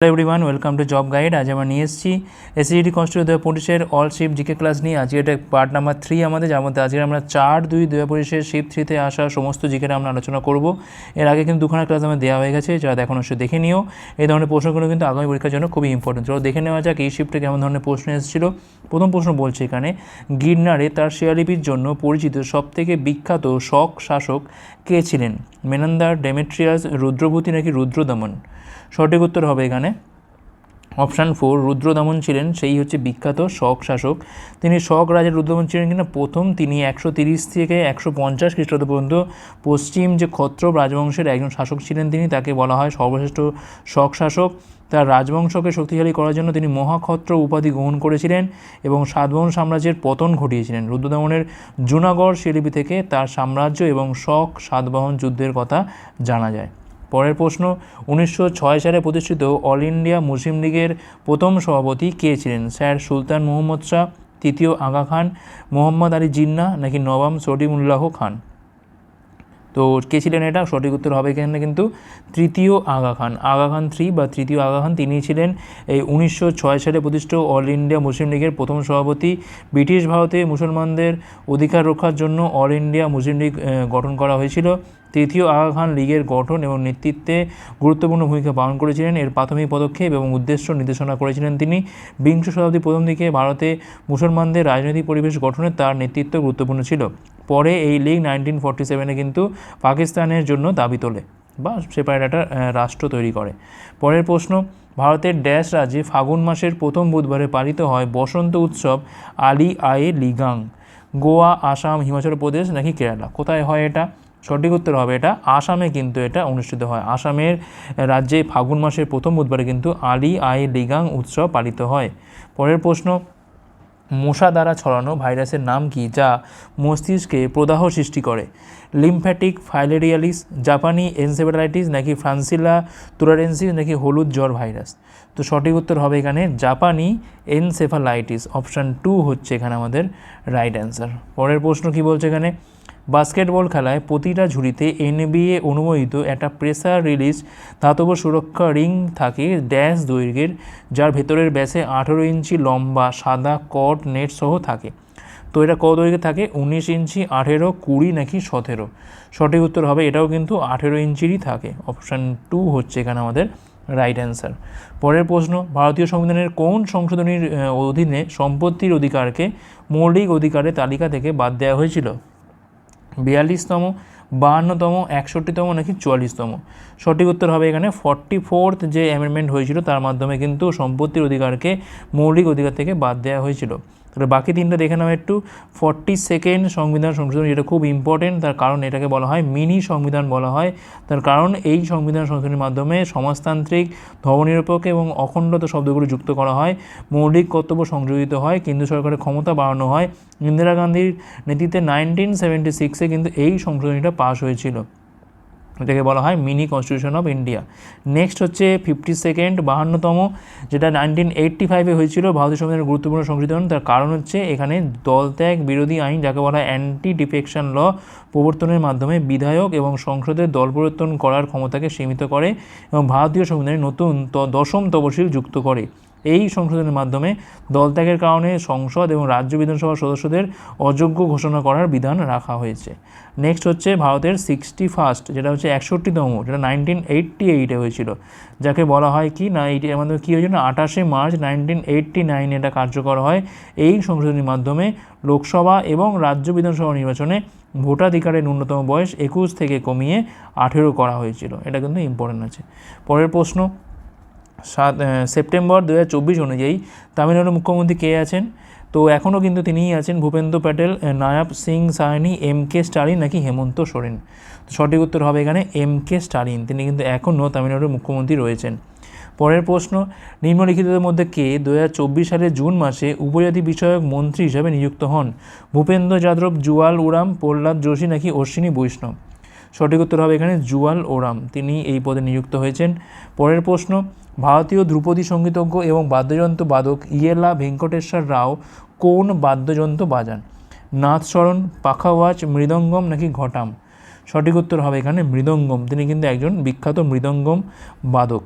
Hello everyone welcome to job guide আজ আমরা নিয়ে এসেছি এসিডি কনস্টিটিউট দু হাজার পঁচিশের অল শিফট জিকে ক্লাস নিয়ে। আজকে এটা পার্ট নাম্বার থ্রি আমাদের, যার মধ্যে আজকে আমরা চার দুই দু হাজার পঁচিশের শিফট থ্রিতে আসা সমস্ত জিকেটা আমরা আলোচনা করব। এর আগে কিন্তু দুখানা ক্লাস আমার দেওয়া হয়ে গেছে, যারা এখন অবশ্যই দেখে নিও। এই ধরনের প্রশ্নগুলো কিন্তু আগামী পরীক্ষার জন্য খুবই ইম্পর্টেন্ট চলো দেখে নেওয়া যাক এই শিফটে কেমন ধরনের প্রশ্ন এসেছিল। প্রথম প্রশ্ন বলছে এখানে, গির্নারে তার শিয়ালিপির জন্য পরিচিত সবথেকে বিখ্যাত শক শাসক কে ছিলেন? মেনান্দার ডেমেট্রিয়াস রুদ্রভূতি নাকি রুদ্রদমন? সঠিক উত্তর হবে এখানে। অপশান ফোর, রুদ্রদমন ছিলেন, সেই হচ্ছে বিখ্যাত শক শাসক। তিনি শক রাজা রুদ্রদমন ছিলেন কিনা? প্রথম তিনি একশো তিরিশ থেকে একশো পঞ্চাশ খ্রিস্টাব্দ পর্যন্ত পশ্চিম যে ক্ষত্রপ রাজবংশের একজন শাসক ছিলেন তিনি, তাকে বলা হয় সর্বশ্রেষ্ঠ শক শাসক। তার রাজবংশকে শক্তিশালী করার জন্য তিনি মহাক্ষত্র উপাধি গ্রহণ করেছিলেন এবং সাতবাহন সাম্রাজ্যের পতন ঘটিয়েছিলেন। রুদ্রদমনের জুনাগড় শিলিপি থেকে তার সাম্রাজ্য এবং শক সাতবাহন যুদ্ধের কথা জানা যায়। পরের প্রশ্ন, উনিশশো ছয় সালে প্রতিষ্ঠিত অল ইন্ডিয়া মুসলিম লীগের প্রথম সভাপতি কে ছিলেন? স্যার সুলতান মোহাম্মদ শাহ, তৃতীয় আগা খান, মোহাম্মদ আলী জিন্না নাকি নবাম সলিমুল্লাহ খান? তো কে ছিলেন এটা? সঠিক উত্তর হবে এখানে কিন্তু তৃতীয় আগা খান। আগা খান থ্রি বা তৃতীয় আগা খান তিনি ছিলেন এই উনিশশো ছয় সালে প্রতিষ্ঠিত অল ইন্ডিয়া মুসলিম লীগের প্রথম সভাপতি। ব্রিটিশ ভারতে মুসলমানদের অধিকার রক্ষার জন্য অল ইন্ডিয়া মুসলিম লীগ গঠন করা হয়েছিল। তৃতীয় আগা খান লীগের গঠন এবং নেতৃত্বে গুরুত্বপূর্ণ ভূমিকা পালন করেছিলেন। এর প্রাথমিক পদক্ষেপ এবং উদ্দেশ্য নির্দেশনা করেছিলেন তিনি। বিংশ শতাব্দীর প্রথম দিকে ভারতে মুসলমানদের রাজনৈতিক পরিবেশ গঠনে তার নেতৃত্ব গুরুত্বপূর্ণ ছিল। পরে এই লীগ নাইনটিন ফর্টি সেভেনে কিন্তু পাকিস্তানের জন্য দাবি তোলে বা সেপারেট একটা রাষ্ট্র তৈরি করে। পরের প্রশ্ন, ভারতের ড্যাশ রাজ্যে ফাগুন মাসের প্রথম বুধবারে পালিত হয় বসন্ত উৎসব আলি আয়ে লিগাং, গোয়া, আসাম, হিমাচল প্রদেশ নাকি কেরালা? কোথায় হয় এটা? সঠিক উত্তর হবে এটা আসামে কিন্তু এটা অনুষ্ঠিত হয়। আসামের রাজ্যে ফাগুন মাসের প্রথম বুধবারে কিন্তু আলি আয়ে লিগাং উৎসব পালিত হয়। পরের প্রশ্ন মশা দ্বারা ছড়ানো ভাইরাসের নাম কি যা মস্তিষ্কে প্রদাহ সৃষ্টি করে? লিমফ্যাটিক ফাইলেরিয়ালিস, জাপানি এনসেফেলাইটিস নাকি ফ্রান্সিলা তুরারেন্সিস নাকি হলুদ জ্বর ভাইরাস? তো সঠিক উত্তর হবে এখানে জাপানি এনসেফালাইটিস। অপশান টু হচ্ছে এখানে আমাদের রাইট অ্যান্সার। পরের প্রশ্ন কি বলছে এখানে? বাস্কেটবল খেলায় প্রতিটা ঝুড়িতে এনবিএ অনুমোদিত একটা প্রেসার রিলিজ ধাতব সুরক্ষা রিং থাকে ড্যাশ দৈর্ঘ্যের, যার ভেতরের ব্যাসে আঠেরো ইঞ্চি লম্বা, সাদা কট নেট সহ থাকে। তো এটা কত দৈর্ঘ্যে থাকে? উনিশ ইঞ্চি আঠেরো, কুড়ি নাকি সতেরো? সঠিক উত্তর হবে, এটাও কিন্তু আঠেরো ইঞ্চিরই থাকে। অপশান টু হচ্ছে এখানে আমাদের রাইট অ্যান্সার পরের প্রশ্ন, ভারতীয় সংবিধানের কোন সংশোধনীর অধীনে সম্পত্তির অধিকারকে মৌলিক অধিকারের তালিকা থেকে বাদ দেওয়া হয়েছিল? বিয়াল্লিশতম, বাহান্নতম, একষট্টিতম নাকি চুয়াল্লিশতম। সঠিক উত্তর হবে এখানে ফর্টি ফোর্থ যে অ্যামেন্ডমেন্ট হয়েছিল, তার মাধ্যমে কিন্তু সম্পত্তির অধিকারকে মৌলিক অধিকার থেকে বাদ দেওয়া হয়েছিল। তাহলে বাকি তিনটা দেখে নাও একটু। ফর্টি সেকেন্ড সংবিধান সংশোধন, যেটা খুব ইম্পর্টেন্ট তার কারণ এটাকে বলা হয় মিনি সংবিধান বলা হয়। তার কারণ এই সংবিধান সংশোধনের মাধ্যমে সমাজতান্ত্রিক, ধর্মনিরপেক্ষ এবং অখণ্ডতা শব্দগুলো যুক্ত করা হয়। মৌলিক কর্তব্য সংযোজিত হয় কেন্দ্র সরকারের ক্ষমতা বাড়ানো হয়। ইন্দিরা গান্ধীর নেতৃত্বে নাইনটিন সেভেন্টি সিক্সে কিন্তু এই সংশোধনীটা পাশ হয়েছিল। এটাকে বলা হয় mini constitution of India. Next হচ্ছে ফিফটি সেকেন্ড বাহান্নতম, যেটা নাইনটিন এইট্টি ফাইভে হয়েছিল, ভারতীয় সংবিধানের গুরুত্বপূর্ণ সংশোধন। তার কারণ হচ্ছে এখানে দলত্যাগ বিরোধী আইন, যাকে বলা হয় অ্যান্টি ডিফেকশন ল প্রবর্তনের মাধ্যমে বিধায়ক এবং সংসদের দল পরিবর্তন করার ক্ষমতাকে সীমিত করে এবং ভারতীয় সংবিধানে নতুন দশম তপশিল যুক্ত করে। এই সংশোধনের মাধ্যমে দলত্যাগের কারণে সংসদ এবং রাজ্য বিধানসভার সদস্যদের অযোগ্য ঘোষণা করার বিধান রাখা হয়েছে। নেক্সট হচ্ছে ভারতের সিক্সটি ফার্স্ট যেটা হচ্ছে একষট্টিতম, যেটা নাইনটিন এইট্টি এইটে হয়েছিল। যাকে বলা হয় কি না, এইটি মাধ্যমে কী হয়েছিল না, আঠাশে মার্চ নাইনটিন এইট্টি নাইনে এটা কার্যকর হয়। এই সংশোধনীর মাধ্যমে লোকসভা এবং রাজ্য বিধানসভা নির্বাচনে ভোটাধিকারের ন্যূনতম বয়স একুশ থেকে কমিয়ে আঠেরো করা হয়েছিল। এটা কিন্তু ইম্পর্টেন্ট আছে। পরের প্রশ্ন সাত সেপ্টেম্বর দু হাজার চব্বিশ অনুযায়ী তামিলনাড়ুর মুখ্যমন্ত্রী কে আছেন? তো এখনও কিন্তু তিনিই আছেন ভূপেন্দ্র প্যাটেল নায়াব সিং সাহানি এম কে স্টালিন নাকি হেমন্ত সোরেন। সঠিক উত্তর হবে এখানে এম কে স্টালিন। তিনি কিন্তু এখনও তামিলনাড়ুর মুখ্যমন্ত্রী রয়েছেন। পরের প্রশ্ন, নিম্নলিখিতদের মধ্যে কে দু হাজার চব্বিশ সালের জুন মাসে উপজাতি বিষয়ক মন্ত্রী হিসাবে নিযুক্ত হন? ভূপেন্দ্র যাদব, জুয়াল উড়াম প্রহ্লাদ যোশী নাকি অশ্বিনী বৈষ্ণব? সঠিক উত্তর হবে এখানে জুয়াল ওরাম। তিনি এই পদে নিযুক্ত হয়েছেন। পরের প্রশ্ন, ভারতীয় ধ্রুপদী সঙ্গীতজ্ঞ এবং বাদ্যযন্ত্র বাদক ইয়েলা ভেঙ্কটেশ্বর রাও কোন বাদ্যযন্ত্র বাজান? নাথস্মরণ পাখাওয়াজ মৃদঙ্গম নাকি ঘটাম? সঠিক উত্তর হবে এখানে মৃদঙ্গম। তিনি কিন্তু একজন বিখ্যাত মৃদঙ্গম বাদক।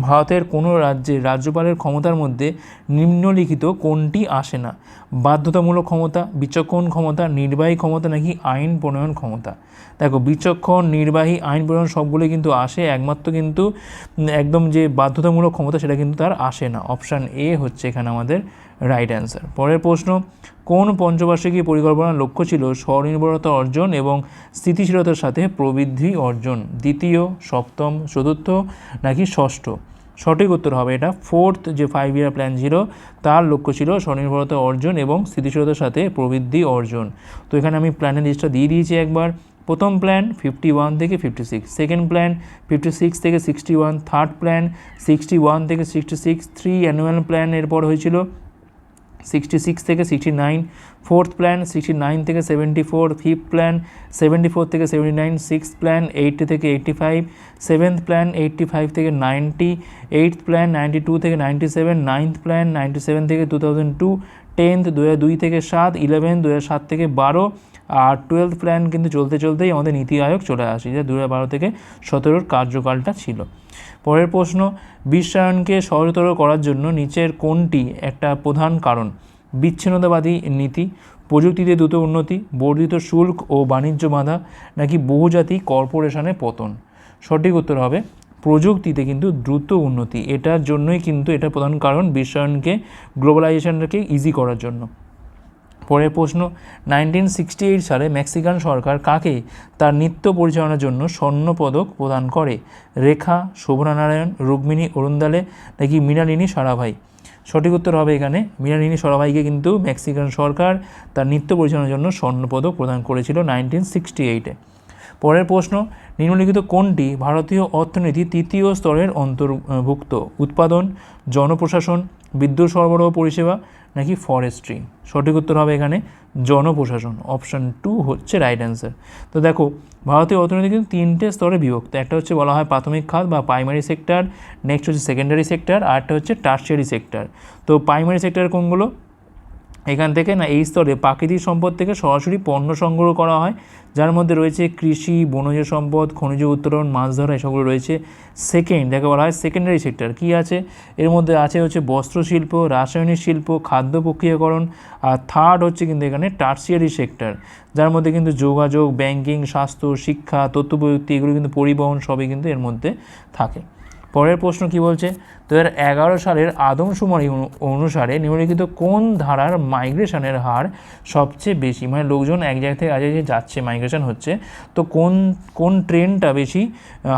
ভারতের কোনো রাজ্যে রাজ্যপালের ক্ষমতার মধ্যে নিম্নলিখিত কোনটি আসে না? বাধ্যতামূলক ক্ষমতা, বিচক্ষণ ক্ষমতা, নির্বাহী ক্ষমতা নাকি আইন প্রণয়ন ক্ষমতা? দেখো, বিচক্ষণ, নির্বাহী, আইন প্রণয়ন সবগুলোই কিন্তু আসে, একমাত্র কিন্তু একদম যে বাধ্যতামূলক ক্ষমতা সেটা কিন্তু তার আসে না। অপশান এ হচ্ছে এখানে আমাদের রাইট অ্যান্সার। পরের প্রশ্ন, কোন পঞ্চবার্ষিকী পরিকল্পনার লক্ষ্য ছিল স্বনির্ভরতা অর্জন এবং স্থিতিশীলতার সাথে প্রবৃদ্ধি অর্জন? দ্বিতীয়, সপ্তম, চতুর্থ নাকি ষষ্ঠ? সঠিক উত্তর হবে এটা ফোর্থ, যে ফাইভ ইয়ার প্ল্যান ছিল, তার লক্ষ্য ছিল স্বনির্ভরতা অর্জন এবং স্থিতিশীলতার সাথে প্রবৃদ্ধি অর্জন। তো এখানে আমি প্ল্যানের লিস্টটা দিয়ে দিয়েছি একবার। প্রথম প্ল্যান ফিফটি ওয়ান থেকে fifty six second plan fifty six থেকে sixty one third plan sixty one থেকে sixty six three annual plan এরপর হয়েছিল। সিক্সটি সিক্স থেকে sixty nine fourth plan sixty nine থেকে seventy four fifth plan seventy four থেকে seventy nine six plan eighty থেকে eighty five seventh plan eighty five থেকে ninety eighth plan ninety two থেকে ninety seven ninth plan ninety seven থেকে two thousand two tenth দু হাজার দুই থেকে সাত ইলেভেন দু হাজার সাত থেকে বারো, আর টুয়েলভ প্ল্যান কিন্তু চলতে চলতেই আমাদের নীতি আয়োগ চলে আসে, যে দু হাজার বারো থেকে সতেরোর কার্যকালটা ছিল। পরের প্রশ্ন, বিশ্বায়নকে সহজতর করার জন্য নিচের কোনটি একটা প্রধান কারণ? বিচ্ছিন্নতাবাদী নীতি, প্রযুক্তিতে দ্রুত উন্নতি, বর্ধিত শুল্ক ও বাণিজ্য বাধা, নাকি বহুজাতিক কর্পোরেশনের পতন? সঠিক উত্তর হবে, প্রযুক্তিতে কিন্তু দ্রুত উন্নতি। এটার জন্যই কিন্তু এটা প্রধান কারণ, বিশ্বায়নকে, গ্লোবালাইজেশনটাকে ইজি করার জন্য। পরের প্রশ্ন নাইনটিন সিক্সটি এইট সালে মেক্সিকান সরকার কাকে তার নৃত্য পরিচালনার জন্য স্বর্ণপদক প্রদান করে? রেখা, শোভনারায়ণ, রুক্মিণী, অরুণদালে নাকি মৃণালিনী সারাভাই? সঠিক উত্তর হবে এখানে, মৃণালিনী সারাভাইকে কিন্তু মেক্সিকান সরকার তার নৃত্য পরিচালনার জন্য স্বর্ণপদক প্রদান করেছিল নাইনটিন সিক্সটি এইটে পরের প্রশ্ন, নিম্নলিখিত কোনটি ভারতীয় অর্থনীতি তৃতীয় স্তরের অন্তর্ভুক্ত? উৎপাদন, জনপ্রশাসন বিদ্যুৎ সরবরাহ পরিষেবা নাকি ফরেস্ট্রি সঠিক উত্তর হবে এখানে জনপ্রশাসন। অপশান টু হচ্ছে রাইট অ্যান্সার তো দেখো, ভারতীয় অর্থনীতি কিন্তু তিনটে স্তরে বিভক্ত। একটা হচ্ছে বলা হয় প্রাথমিক খাত বা প্রাইমারি সেক্টর নেক্সট হচ্ছে সেকেন্ডারি সেক্টর আর একটা হচ্ছে টার্সিয়ারি সেক্টর তো প্রাইমারি সেক্টর কোনগুলো? এখান থেকে না এই স্তরে প্রাকৃতিক সম্পদ থেকে সরাসরি পণ্য সংগ্রহ করা হয়, যার মধ্যে রয়েছে কৃষি, বনজ সম্পদ, খনিজ উত্তোলন মাছ ধরা, এসবগুলো রয়েছে। সেকেন্ড যাকে বলা হয় সেকেন্ডারি সেক্টর কী আছে? এর মধ্যে আছে হচ্ছে বস্ত্রশিল্প রাসায়নিক শিল্প, খাদ্য প্রক্রিয়াকরণ, আর থার্ড হচ্ছে কিন্তু এখানে টার্সিয়ারি সেক্টর যার মধ্যে কিন্তু যোগাযোগ ব্যাংকিং স্বাস্থ্য, শিক্ষা তথ্য প্রযুক্তি এগুলো কিন্তু পরিবহন সবই কিন্তু এর মধ্যে থাকে। পরের প্রশ্ন কি বলছে? দু এগারো সালের আদমশুমারি অনু- অনুসারে নিম্নলিখিত কোন ধারার মাইগ্রেশনের হার সবচেয়ে বেশি? মানে লোকজন এক জায়গা থেকে জায়গায় যাচ্ছে, মাইগ্রেশন হচ্ছে। তো কোন কোন ট্রেনটা বেশি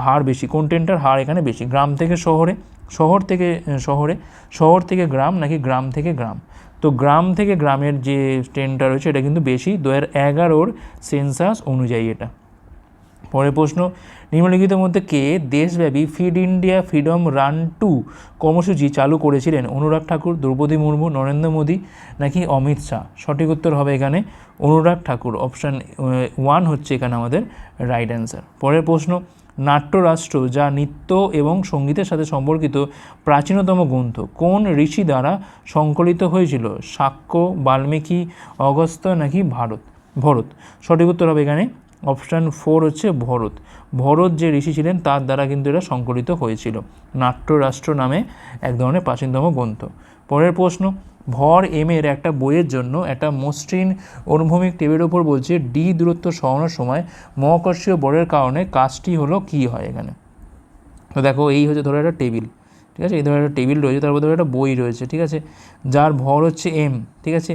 হার বেশি? কোন ট্রেনটার হার এখানে বেশি? গ্রাম থেকে শহরে, শহর থেকে শহরে, শহর থেকে গ্রাম নাকি গ্রাম থেকে গ্রাম? তো গ্রাম থেকে গ্রামের যে ট্রেনটা রয়েছে, এটা কিন্তু বেশি। দু হাজার এগারোর সেন্সাস অনুযায়ী এটা। পরের প্রশ্ন নিম্নলিখিতের মধ্যে কে দেশব্যাপী fit India freedom run two কর্মসূচি চালু করেছিলেন? অনুরাগ ঠাকুর, দ্রৌপদী মুর্মু, নরেন্দ্র মোদী নাকি অমিত শাহ? সঠিক উত্তর হবে এখানে অনুরাগ ঠাকুর। অপশান ওয়ান হচ্ছে এখানে আমাদের রাইট অ্যান্সার পরের প্রশ্ন, নাট্যরাষ্ট্র যা নৃত্য এবং সঙ্গীতের সাথে সম্পর্কিত প্রাচীনতম গ্রন্থ, কোন ঋষি দ্বারা সংকলিত হয়েছিল? শাক্য বাল্মীকি, অগস্ত্য নাকি ভারত? ভরত। সঠিক উত্তর হবে এখানে অপশান ফোর হচ্ছে ভরত। ভরত যে ঋষি ছিলেন, তার দ্বারা কিন্তু এটা সংকলিত হয়েছিল। নাট্যরাষ্ট্র নামে এক ধরনের প্রাচীনতম গ্রন্থ। পরের প্রশ্ন, ভর এম এর একটা বইয়ের জন্য একটা মসৃণ অনুভূমিক টেবিলের ওপর বলছে ডি দূরত্ব সরানোর সময় মহাকর্ষীয় বলের কারণে কাজটি হলো কী হয় এখানে? তো দেখো, এই হচ্ছে ধরো একটা টেবিল। ঠিক আছে? এই ধরো একটা টেবিল রয়েছে তারপর ধরো একটা বই রয়েছে, ঠিক আছে? যার ভর হচ্ছে এম ঠিক আছে?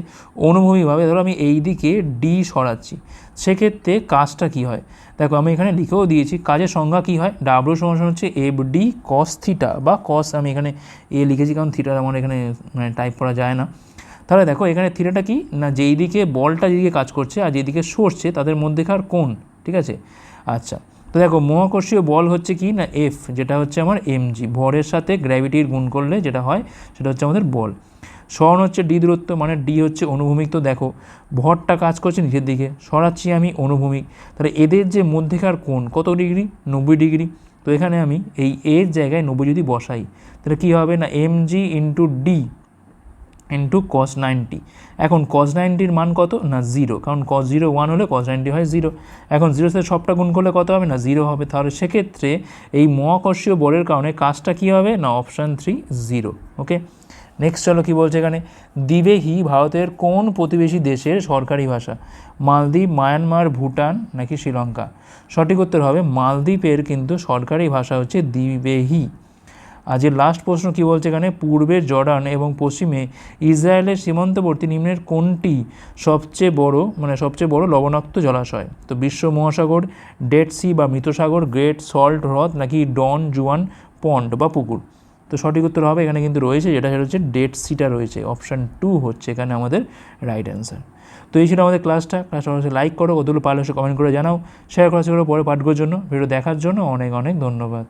অনুভূমিকভাবে ধরো আমি এই দিকে ডি সরাচ্ছি, সেক্ষেত্রে কাজটা কী হয়? দেখো, আমি এখানে লিখেও দিয়েছি, কাজের সংজ্ঞা কী হয়? ডাব্লিউ সমান হচ্ছে এফ ডি কস থিটা বা কস আমি এখানে এ লিখেছি, কারণ থিটা আমার এখানে মানে টাইপ করা যায় না। তাহলে দেখো, এখানে থিটাটা কি? না, যেই দিকে বলটা যেদিকে কাজ করছে আর যেদিকে সরছে, তাদের মধ্যেকার কোণ, ঠিক আছে? আচ্ছা তো দেখো মহাকর্ষীয় বল হচ্ছে কি না এফ যেটা হচ্ছে আমার এমজি ভরের সাথে গ্র্যাভিটির গুণ করলে যেটা হয় সেটা হচ্ছে আমাদের বল। সরণ হচ্ছে ডি দূরত্ব মানে ডি হচ্ছে অনুভূমিক। তো দেখো, ভরটা কাজ করছে নিচের দিকে, সরাচ্ছি আমি অনুভূমিক। তাহলে এদের যে মধ্যেকার কোণ, কত ডিগ্রি? নব্বই ডিগ্রি। তো এখানে আমি এই এর জায়গায় নব্বই যদি বসাই, তাহলে কী হবে না? M G into D into cos ninety এখন কস নাইনটির মান কত? না জিরো কারণ কস জিরো ওয়ান হলে কস নাইনটি হয় জিরো এখন জিরো সাথে সবটা গুণ করলে কত হবে? না জিরো হবে। তাহলে সেক্ষেত্রে এই মহাকর্ষীয় বলের কারণে কাজটা কী হবে? না option three zero okay next চলো কী বলছে এখানে? দিবেহি ভারতের কোন প্রতিবেশী দেশের সরকারি ভাষা? মালদ্বীপ, মায়ানমার, ভুটান নাকি শ্রীলঙ্কা? সঠিক উত্তর হবে মালদ্বীপের কিন্তু সরকারি ভাষা হচ্ছে দিবেহি আজের লাস্ট প্রশ্ন কী বলছে এখানে? পূর্বে জর্ডান এবং পশ্চিমে ইসরায়েলের সীমান্তবর্তী নিম্নের কোনটি সবচেয়ে বড় মানে সবচেয়ে বড় লবণাক্ত জলাশয়? তো বিশ্ব মহাসাগর, ডেড সি বা মৃতসাগর, গ্রেট সল্ট হ্রদ নাকি ডন জুয়ান পন্ড বা পুকুর? তো সঠিক উত্তর হবে এখানে কিন্তু রয়েছে, যেটা সেটা হচ্ছে ডেড সিটা রয়েছে। অপশান টু হচ্ছে এখানে আমাদের রাইট অ্যান্সার তো এই ছিল আমাদের ক্লাসটা ক্লাসটা অবশ্যই লাইক করো, কতগুলো পারলে কমেন্ট করে জানাও। শেয়ার করা সেগুলো পরে পাঠগুলোর জন্য ভিডিও দেখার জন্য অনেক অনেক ধন্যবাদ।